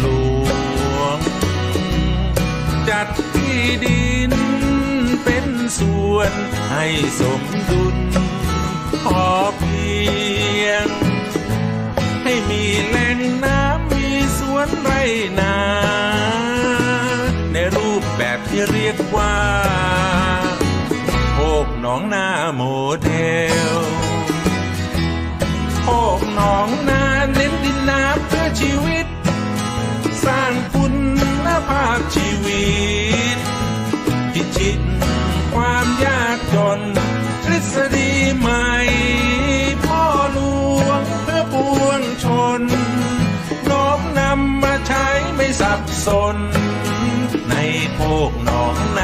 หลวง จัดที่ดินเป็นส่วนให้สมดุลพอเพียง ให้มีแหล่งน้ำมีสวนไรนา ในรูปแบบที่เรียกว่าโอบหนองนาโมเดลโอบหนองนาเน้นดินน้ำเพื่อชีวิต สร้างคุณภาพชีวิต พิจิตความยากจนทฤษฎีใหม่ พ่อหลวงเพื่อปวงชนน้อมนำมาใช้ไม่สับสน ในโพกน้องนา